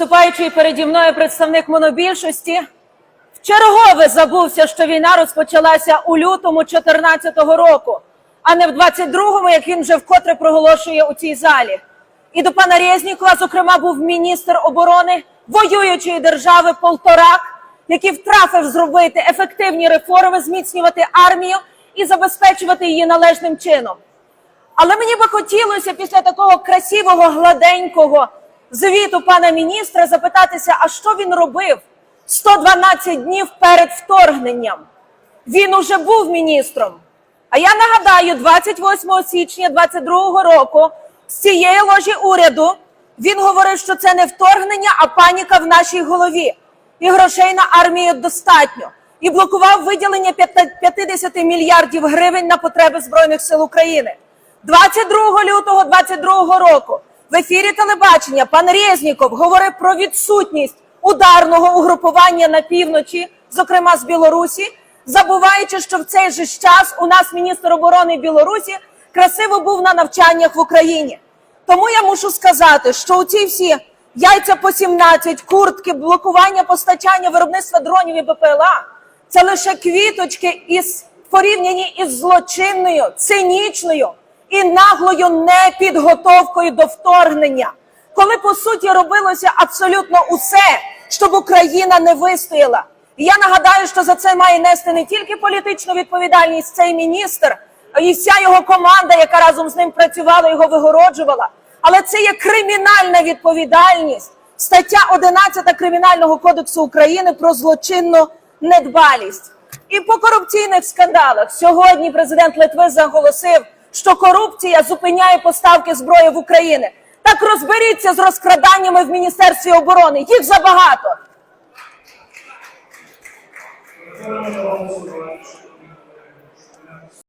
Виступаючий переді мною представник монобільшості вчергове забувся, що війна розпочалася у лютому 2014 року, а не в 22-му, як він вже вкотре проголошує у цій залі. І до пана Резнікова, зокрема, був міністр оборони воюючої держави Полторак, який втрафив зробити ефективні реформи, зміцнювати армію і забезпечувати її належним чином. Але мені би хотілося після такого красивого, гладенького звіту пана міністра запитатися, а що він робив 112 днів перед вторгненням? Він уже був міністром. А я нагадаю, 28 січня 22 року з цієї ложі уряду він говорив, що це не вторгнення, а паніка в нашій голові. І грошей на армію достатньо. І блокував виділення 50 мільярдів гривень на потреби Збройних сил України. 22 лютого 22 року в ефірі телебачення пан Резніков говорив про відсутність ударного угрупування на півночі, зокрема з Білорусі, забуваючи, що в цей же час у нас міністр оборони Білорусі красиво був на навчаннях в Україні. Тому я мушу сказати, що у ці всі яйця по 17, куртки, блокування постачання виробництва дронів і БПЛА це лише квіточки із порівнянні із злочинною, цинічною і наглою непідготовкою до вторгнення, коли по суті робилося абсолютно усе, щоб Україна не вистояла. І я нагадаю, що за це має нести не тільки політичну відповідальність цей міністр, і вся його команда, яка разом з ним працювала, його вигороджувала. Але це є кримінальна відповідальність, стаття 11 Кримінального кодексу України про злочинну недбалість. І по корупційних скандалах сьогодні президент Литви заголосив, що корупція зупиняє поставки зброї в Україну. Так розберіться з розкраданнями в Міністерстві оборони. Їх забагато.